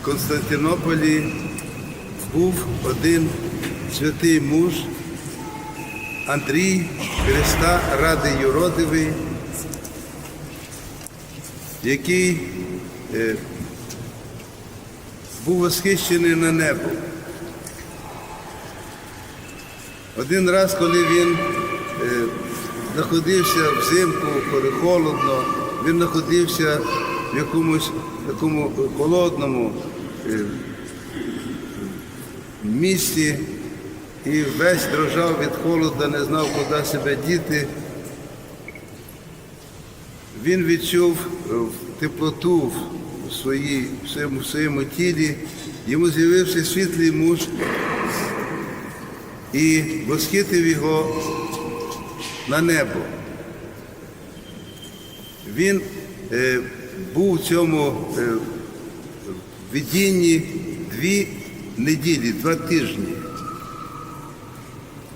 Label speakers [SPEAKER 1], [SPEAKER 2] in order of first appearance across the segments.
[SPEAKER 1] в Константинополі був один святий муж Андрій Христа Ради Юродивий, який е, був восхищений на небо. Один раз, коли він е, знаходився взимку, коли холодно, він знаходився в якомусь такому холодному е, місці і весь дрожав від холоду, не знав, куди себе діти. Він відчув е, теплоту в, своїй, в, своєму, в своєму тілі, йому з'явився світлий муж і восхитив його на небо. Він е, був в цьому е, видінні дві неділі, два тижні.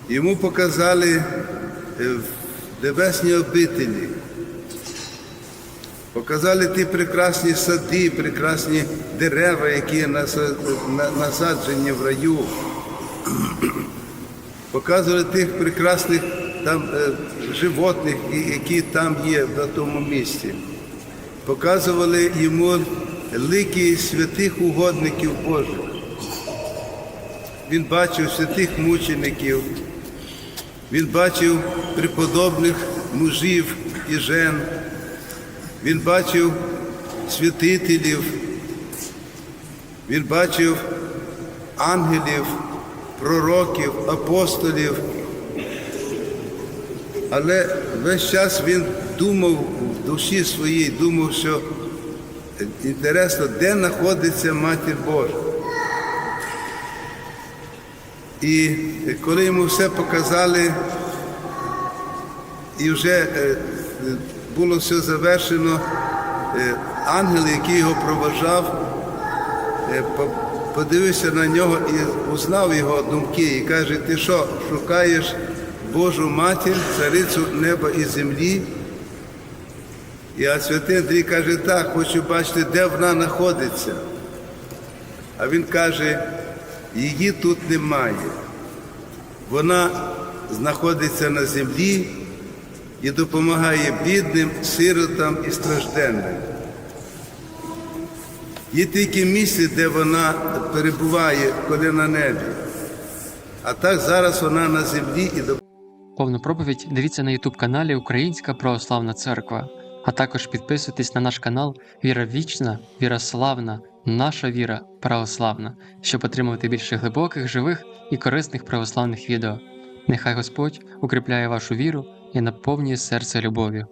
[SPEAKER 1] Йому показали е, в небесні обителі, показали ті прекрасні сади, прекрасні дерева, які насаджені в раю. Показували тих прекрасних там е, животних, які там є в тому місці. Показували йому лики святих угодників Божих. Він бачив святих мучеників, він бачив преподобних мужів і жен, він бачив святителів, він бачив ангелів, пророків, апостолів. Але весь час він думав в душі своїй, думав, що е, інтересно, де знаходиться Матір Божа. І коли йому все показали, і вже е, е, було все завершено, е, ангел, який його проважав, е, подивився на нього і узнав його думки і каже, ти що, шукаєш Божу матір, царицю неба і землі? І а святий Андрій каже, так, хочу бачити, де вона знаходиться. А він каже, її тут немає. Вона знаходиться на землі і допомагає бідним, сиротам і стражденним. Є тільки місце, де вона перебуває, коли на небі. А так зараз вона на землі і допомагає.
[SPEAKER 2] Повну проповідь дивіться на YouTube каналі Українська Православна Церква, а також підписуйтесь на наш канал Віра Вічна, Віра Славна, Наша Віра Православна, щоб отримувати більше глибоких, живих і корисних православних відео. Нехай Господь укріпляє вашу віру і наповнює серце любов'ю.